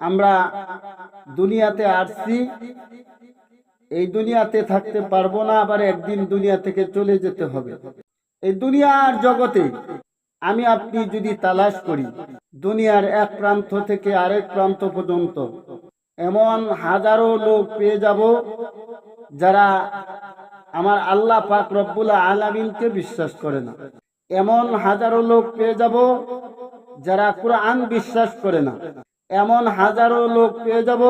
আমরা দুনিয়াতে আসছি। এই দুনিয়াতে থাকতে পারব না, আবার একদিন দুনিয়া থেকে চলে যেতে হবে। এই দুনিয়ার জগতে আমি আপনি যদি তালাশ করি, দুনিয়ার এক প্রান্ত থেকে আরেক প্রান্ত পর্যন্ত এমন হাজারো লোক পেয়ে যাব যারা আমার আল্লাহ পাক রব্বুল আলামিনকে বিশ্বাস করে না। এমন হাজারো লোক পেয়ে যাব যারা কোরআন বিশ্বাস করে না। এমন হাজারো লোক পেয়ে যাব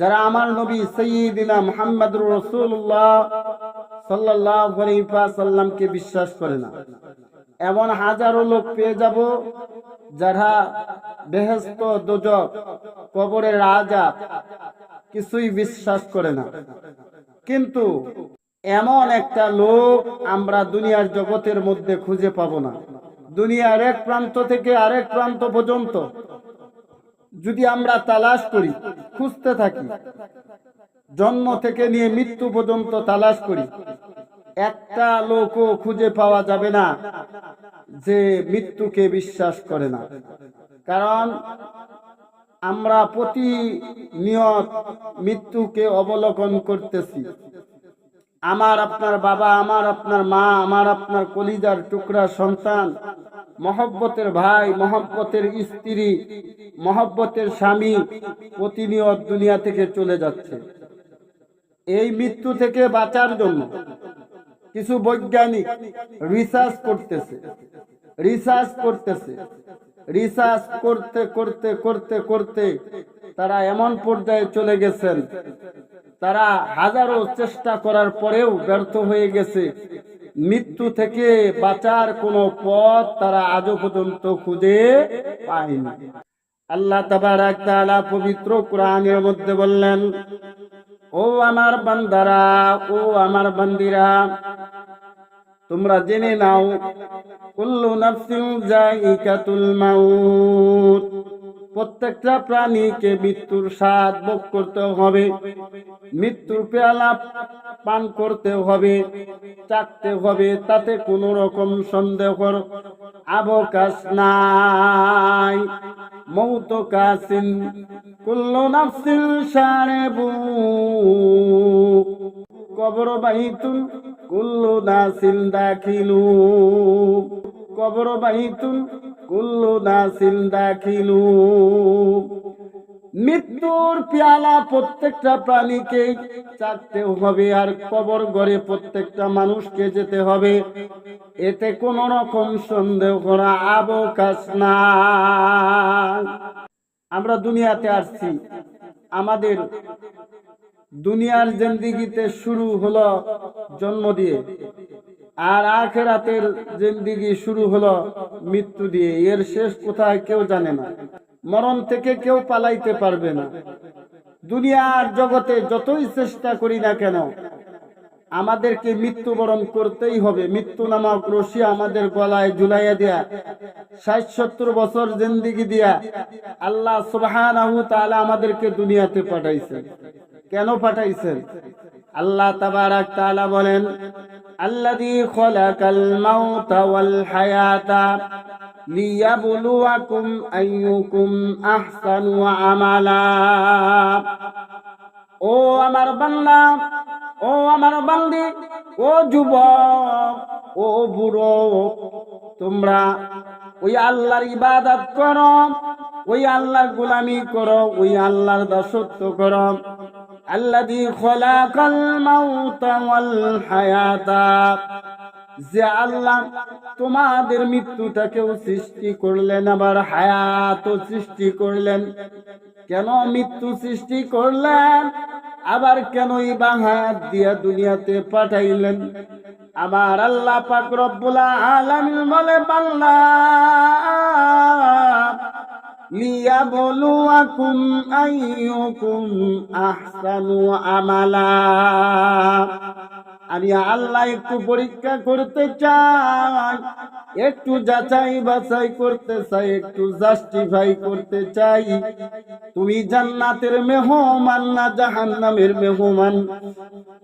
যারা আমার নবী সৈয়দিনা মোহাম্মদ রসুল্লাহ সাল্লাহ সাল্লামকে বিশ্বাস করে না। এমন হাজারো লোক পেয়ে যাব যারা বেহেস্ত দোজক, কবরের রাজা কিছুই বিশ্বাস করে না। কিন্তু এমন একটা লোক আমরা দুনিয়ার জগতের মধ্যে খুঁজে পাবো না। দুনিয়ার এক প্রান্ত থেকে আরেক প্রান্ত পর্যন্ত যদি আমরা তালাশ করি, খুঁজতে থাকি, জন্ম থেকে নিয়ে মৃত্যু পর্যন্ত তালাশ করি, একটা লোকও খুঁজে পাওয়া যাবে না যে মৃত্যুকে বিশ্বাস করে না। কারণ আমরা প্রতিনিয়ত মৃত্যুকে অবলোকন করতেছি। আমার আপনার বাবা, আমার আপনার মা, আমার আপনার কলিজার টুকরা সন্তান মহব্বতের ভাই, মহব্বতের স্ত্রী, মহব্বতের স্বামী প্রতিনিয়ত দুনিয়া থেকে চলে যাচ্ছে। এই মৃত্যু থেকে বাঁচার জন্য কিছু বৈজ্ঞানিক রিসার্চ করতেছে। রিসার্চ করতেছে। রিসার্চ করতে করতে করতে করতে তারা এমন পর্যায়ে চলে গেছেন। তারা হাজারো চেষ্টা করার পরেও ব্যর্থ হয়ে গেছে। মৃত্যু থেকে বাঁচার কোনো পথ তারা আজও পর্যন্ত খুঁজে পায়নি। আল্লাহ তাবারাক তাআলা পবিত্র কোরআনের মধ্যে বললেন, ও আমার বান্দারা, ও আমার বান্দিরা, তোমরা জেনে নাও, কুল্লু নাফসিন জাইকাতুল মাউত। প্রত্যেকটা প্রাণীকে মৃত্যুর স্বাদ ভোগ করতে হবে। মৃত্যুর পেয়ালা পান করতে হবে চাকতে হবে, তাতে কোনো রকম সন্দেহর আবকাশ নাই। মৌত কাসিন কুল্লু নাফসিন সারেবু কবর বাহিতুন কুল্লু নাসিল দাখিলু। কবর বাহিতুন কুল্লু নাসিল দাখিলু। মৃত্যুর পেয়ালা প্রত্যেকটা প্রাণীকে চাকতে হবে আর কবর ঘরে প্রত্যেকটা মানুষকে যেতে হবে। এতে কোন রকম সন্দেহ করা আবকাশ না। আমরা দুনিয়াতে আসছি। আমাদের দুনিয়ার জিন্দিগিতে শুরু হলো জন্ম দিয়ে। আর আখেরাতের জিন্দিগি শুরু হলো মৃত্যু দিয়ে। এর শেষ কোথায় কেউ জানে না। মরণ থেকে কেউ পালাইতে পারবে না। দুনিয়ার জগতে যতই চেষ্টা করি না কেন, আমাদেরকে মৃত্যুবরণ করতেই হবে। মৃত্যু নামক রশি আমাদের গলায় ঝুলাইয়া দেয়া, ষাট সত্তর বছর জিন্দিগি দিয়া আল্লাহ সুবহানাহু তাআলা আমাদেরকে দুনিয়াতে পাঠাইছেন। কেন পাঠাইছেন? আল্লাহ তাবারাক তাআলা বলেন খলাকাল মাউতা ওয়াল হায়াতা লিয়াবলুয়াকুম আইয়ুকুম আহসানু আমালা। ও আমার বান্দা, ও আমার বান্দি, ও যুবক, ও বুড়ো, তোমরা ওই আল্লাহর ইবাদত করো, ওই আল্লাহর গোলামি করো, ওই আল্লাহর দাসত্ব করো। আল্লাযী খলাকাল মাউতা ওয়াল হায়াতা। যে আল্লাহ তোমাদের মৃত্যুটাকেও সৃষ্টি করলেন, আবার হায়াতও সৃষ্টি করলেন। কেন মৃত্যু সৃষ্টি করলেন? আবার কেনই বা হায়াত দিয়া দুনিয়াতে পাঠাইলেন? আমার আল্লাহ পাক রব্বুল আলামিন বলে বাংলা লিয়াবলুয়াকুম আইয়ুকুম আহসানু আমালা। আমি আল্লাহ একটু পরীক্ষা করতে চাই একটু যাচাই বাছাই করতে চাই, একটু জাস্টিফাই করতে চাই। তুমি জান্নাতের মেহমান না জাহান্নামের মেহমান?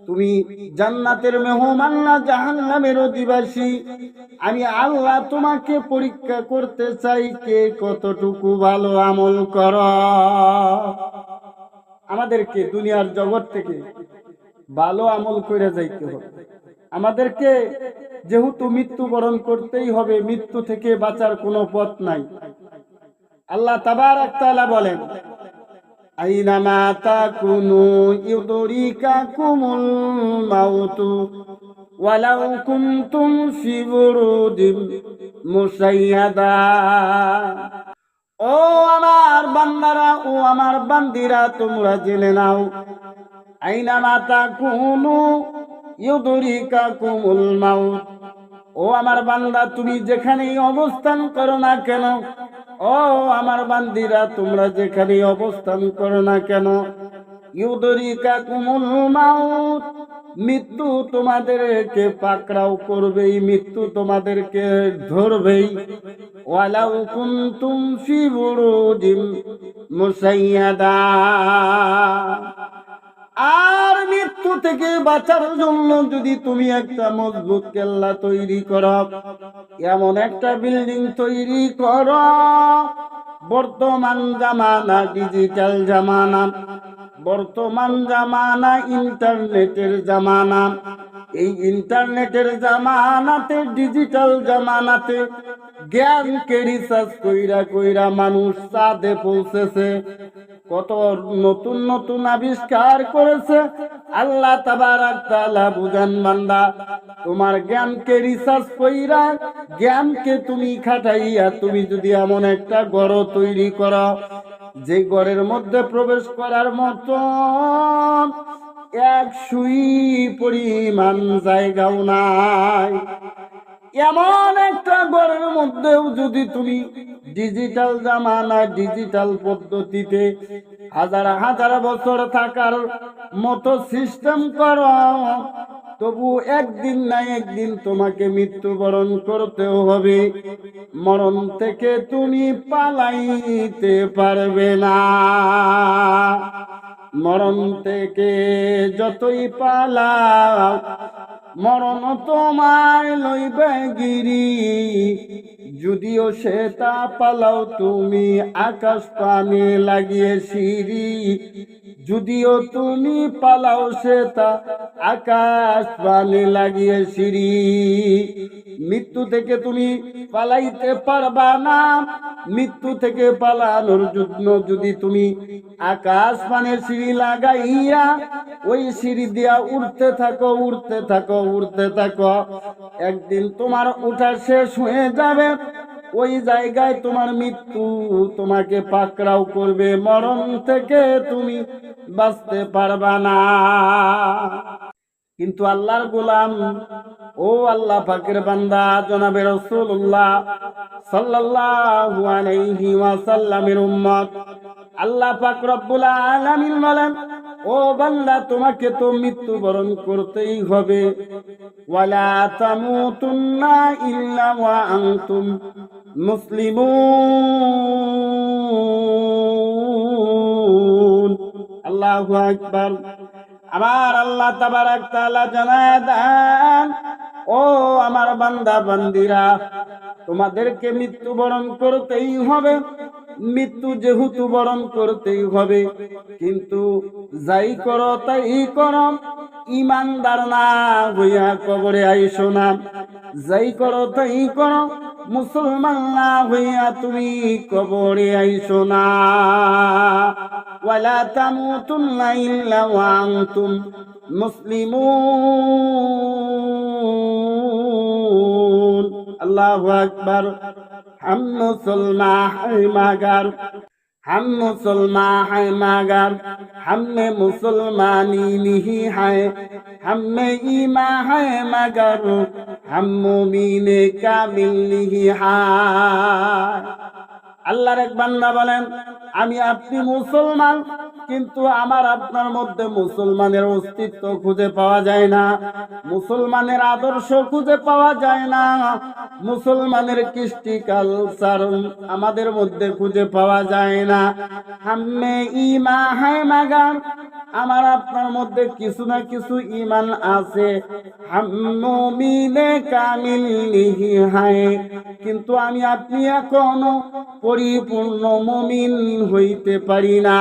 তুমি জান্নাতের মেহমান না জাহান্নামের অধিবাসী? আমি আল্লাহ তোমাকে পরীক্ষা করতে চাই, কে কতটুকু ভালো আমল কর? আমাদেরকে দুনিয়ার জগৎ থেকে ভালো আমল করে যাইতে হবে। আমাদেরকে যেহেতু মৃত্যুবরণ করতেই হবে, মৃত্যু থেকে বাঁচার কোনো পথ নাই। আল্লাহ তাবার তাআলা বলেন আইনামা তাকুনু ইউদরিকাকুমুল মাউতু ওয়ালাউ কুনতুম ফি মুসাইয়াদা। ও আমার বান্দারা, ও আমার বান্দিরা, তোমরা নাও মাতা মাউত। ও আমার বান্দা, তুমি যেখানেই অবস্থান করো না কেন? ও আমার বান্দিরা, তোমরা যেখানেই অবস্থান করো না কেন? ইউদরিকা কুমুল মাউত, মৃত্যু তোমাদেরকে পাকড়াও করবেই, মৃত্যু তোমাদেরকে ধরবেই। ওয়ালাউ কুনতুম ফি বুরুজিম মুসাইয়াদা। আর মৃত্যু থেকে বাঁচার জন্য যদি তুমি একটা মজবুত কেল্লা তৈরি করো, এমন একটা বিল্ডিং তৈরি করো। বর্তমান জামানা ডিজিটাল জামানা, বর্তমান জামানা ইন্টারনেটের জামানা। এই ইন্টারনেটের জামানাতে ডিজিটাল জামানাতে জ্ঞানকে রিসার্চ কইরা কইরা মানুষ চাঁদে পৌঁছেছে। কত নতুন নতুন আবিষ্কার করেছে। আল্লাহ বুঝান, বান্দা, তোমার জ্ঞানকে রিসার্চ কইরা, জ্ঞানকে তুমি খাটাইয়া তুমি যদি এমন একটা গড় তৈরি করো, যে গড়ের মধ্যে প্রবেশ করার মতো এক সুই পরিমাণ জায়গাও নাই। এমন একটা ঘরের মধ্যেও যদি তুমি ডিজিটাল জামানায় ডিজিটাল পদ্ধতিতে হাজার হাজার বছর থাকার মতো সিস্টেম কর। তবু একদিন না একদিন তোমাকে মৃত্যুবরণ করতেও হবে। মরণ থেকে তুমি পালাইতে পারবে না। মরণ থেকে যতই পালাও মরণ তোমায় লইবে গিরি। যদিও সে তা পালাও, তুমি আকাশ পানে লাগিয়ে সিঁড়ি। যদিও তুমি পালাও, সে তা আকাশ পানে লাগিয়ে সিঁড়ি। মৃত্যু থেকে তুমি পালাইতে পারবা না। মৃত্যু থেকে পালানোর জন্য যদি তুমি আকাশ পানের সিঁড়ি লাগাইয়া, ওই সিঁড়ি দিয়া উঠতে থাকো উঠতে থাকো। উঠতে থাকো। একদিন তোমার উঠা শেষ হয়ে যাবে। ওই জায়গায় তোমার মৃত্যু তোমাকে পাকড়াও করবে। মরণ থেকে তুমি বাঁচতে পারবা না। কিন্তু আল্লাহর গোলাম, ও আল্লাহ পাকের বান্দা জনাবে আলাইহি ওয়াসাল্লামের উম্মত। আল্লাহ পাক আলামিন বলেন ও বান্দা, তোমাকে তো মৃত্যুবরণ করতেই হবে। ওয়ালা আনতুম আল্লাহু আকবার। আমার আল্লাহ তাবারাক তাআলা জানায় দেন, ও আমার বান্দা বান্দিরা তোমাদেরকে মৃত্যুবরণ করতেই হবে। মৃত্যু যেহেতু বরণ করতেই হবে, কিন্তু যাই করো তাই করো, ইমানদার না হইয়া কবরে আইসো না। যাই করো তাই করো, মুসলমান না হইয়া তুমি কবরে আইসো না। ওয়ালা তামুতুন্না ইল্লা ওয়া মুসলিমুন। আল্লাহু আকবার। हम मुसलमान है मगर हम मुसलमान है मगर हमें मुसलमानी नहीं है हमें ईमा है मगर हम मुमीन कामिल नहीं है আল্লাহর এক বান্দা বলেন, আমি আপনি মুসলমান, কিন্তু আমার আপনার মধ্যে মুসলমানের অস্তিত্ব খুঁজে পাওয়া যায় না, মুসলমানের আদর্শ খুঁজে পাওয়া যায় না, মুসলমানের কৃষ্টি কালচার আমাদের মধ্যে খুঁজে পাওয়া যায় না। হাম্মে ইমা হায় মাগাম আমার আপনার মধ্যে কিছু না কিছু ইমান আছে। কিন্তু আমি আপনি এখনও পরিপূর্ণ মমিন হইতে পারি না।